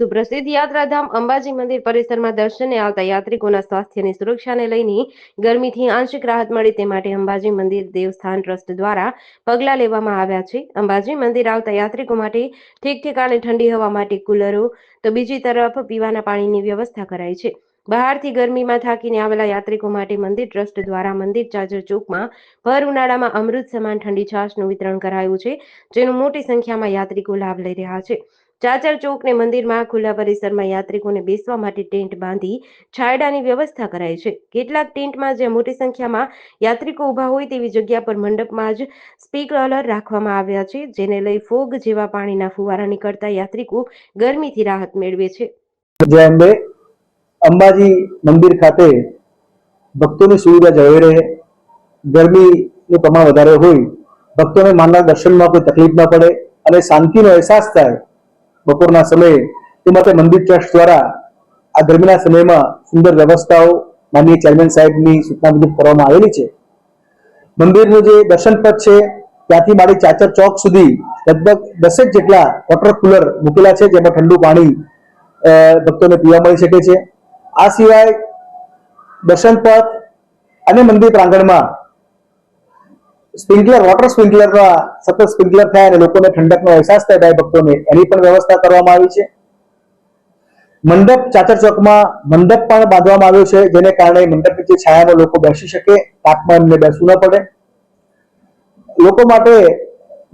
સુપ્રસિદ્ધ યાત્રાધામ અંબાજી મંદિર પરિસરમાં દર્શને આવતા યાત્રિકોના સ્વાસ્થ્યની સુરક્ષાને લઈને ગરમીથી આંશિક રાહત મળે તે માટે અંબાજી મંદિર દેવસ્થાન ટ્રસ્ટ દ્વારા પગલાં લેવામાં આવ્યા છે. અંબાજી મંદિર આવતા યાત્રિકો માટે ઠીક ઠેકાણે ઠંડી હવા માટે કુલરો, તો બીજી તરફ પીવાના પાણીની વ્યવસ્થા કરાઈ છે. બહારથી ગરમીમાં થાકીને આવેલા યાત્રિકો માટે મંદિર ટ્રસ્ટ દ્વારા મંદિર ચાજર ચોકમાં ભર ઉનાળામાં અમૃત સમાન ઠંડી છાશનું વિતરણ કરાયું છે, જેનું મોટી સંખ્યામાં યાત્રિકો લાભ લઈ રહ્યા છે. ચાચર ચોકને મંદિરમાં ખુલ્લા પરિસરમાં યાત્રિકોને બેસવા માટે ટેન્ટ બાંધી છાયડાની વ્યવસ્થા કરાઈ છે. કેટલાક ટેન્ટમાં જ્યાં મોટી સંખ્યામાં યાત્રિકો ઊભા હોય તેવી જગ્યા પર મંડપમાં જ સ્પીકર રાખવામાં આવ્યા છે, જેને લઈ ફોગ જેવા પાણીના ફુવારા નીકળતા યાત્રિકો ગરમીથી રાહત મેળવે છે. જય અંબે. અંબાજી મંદિર ખાતે ભક્તોની સુવિધા જળવાઈ રહે. ગરમીનું પ્રમાણ વધારે હોય. ભક્તોને માના દર્શનમાં કોઈ તકલીફ ન પડે અને શાંતિનો અહેસાસ થાય. બપોરના સમયે તે માટે મંદિર ટ્રસ્ટ દ્વારા આ ગરમીના સમયમાં સુંદર વ્યવસ્થાઓ માનનીય ચેરમેન સાહેબની સૂચના મુજબ કરવામાં આવેલી છે. મંદિરનું જે દર્શન પથ છે, ત્યાંથી મારી ચાચર ચોક સુધી લગભગ દસેક જેટલા વોટર કુલર મૂકેલા છે, જેમાં ઠંડુ પાણી ભક્તોને પીવા મળી શકે છે. આ સિવાય દર્શન પથ અને મંદિર પ્રાંગણમાં સ્પ્રિંકલર વોટર સ્પ્રિંકલર સતત સ્પ્રિંકલર થાય અને લોકોને ઠંડકનો અહેસાસ થાય ભાઈ ભક્તોને, એની પણ વ્યવસ્થા કરવામાં આવી છે. મંડપ, ચાચર ચોકમાં મંડપ પણ બાંધવામાં આવ્યો છે, જેને કારણે મંડપ નીચે છાયામાં લોકો બેસી શકે તાપમાં બેસવું ન પડે. લોકો માટે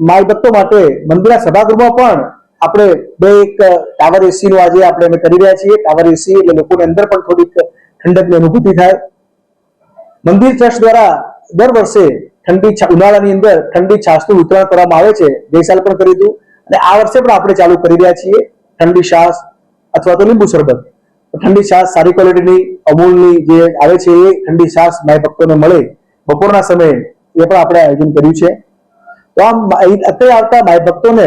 માય ભક્તો માટે મંદિરના સભાગૃહમાં પણ આપણે બે એક ટાવર એસી નું આજે આપણે અમે કરી રહ્યા છીએ. ટાવર એસી એટલે લોકોની અંદર પણ થોડીક ઠંડકની અનુભૂતિ થાય. મંદિર ટ્રસ્ટ દ્વારા દર વર્ષે ઠંડી ઉનાળાની અંદર ઠંડી છાશનું વિતરણ કરવામાં આવે છે ગઈ સાલ પણ કર્યું હતું અને આ વર્ષે પણ આપણે ચાલુ કરી રહ્યા છીએ ઠંડી છાસ અથવા તો લીંબુ શરબત. ઠંડી છાસ સારી ક્વોલિટીની, અમૂલની જે આવે છે એ ઠંડી છાસ માય ભક્તોને મળે. બપોરના સમયે એ પણ આપણે આયોજન કર્યું છે. તો આમ અત્યારે આવતા માય ભક્તોને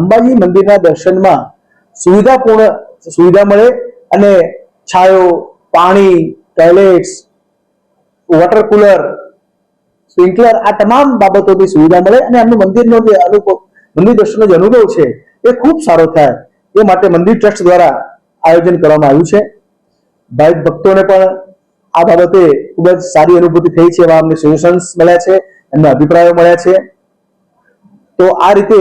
અંબાજી મંદિરના દર્શનમાં સુવિધાપૂર્ણ સુવિધા મળે અને છાયો, પાણી ટોયલેટ્સ વોટર કુલર સ્પ્રિંકલર આ તમામ બાબતોની સુવિધા મળે અને એમનું મંદિરનો જે અનુભવ, મંદિર દર્શનનો જે અનુભવ છે, એ ખૂબ સારો થાય. એ માટે મંદિર ટ્રસ્ટ દ્વારા આયોજન કરવામાં આવ્યું છે. ભાઈ ભક્તોને પણ આ બાબતે ખૂબ જ સારી અનુભૂતિ થઈ છે એવા અમને સોલ્યુશન્સ મળ્યા છે, એમના અભિપ્રાયો મળ્યા છે. તો આ રીતે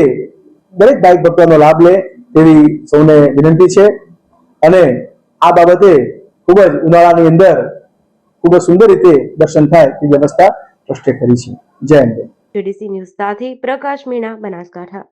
દરેક ભાઈ ભક્તોનો લાભ લે તેવી સૌને વિનંતી છે. અને આ બાબતે ખૂબ જ ઉનાળાની અંદર ખૂબ જ સુંદર રીતે દર્શન થાય તેવી વ્યવસ્થા ટ્રસ્ટે કરી છે. જય અંબે. જેડીસી ન્યૂઝ સાથે પ્રકાશ મીણા બનાસકાંઠા.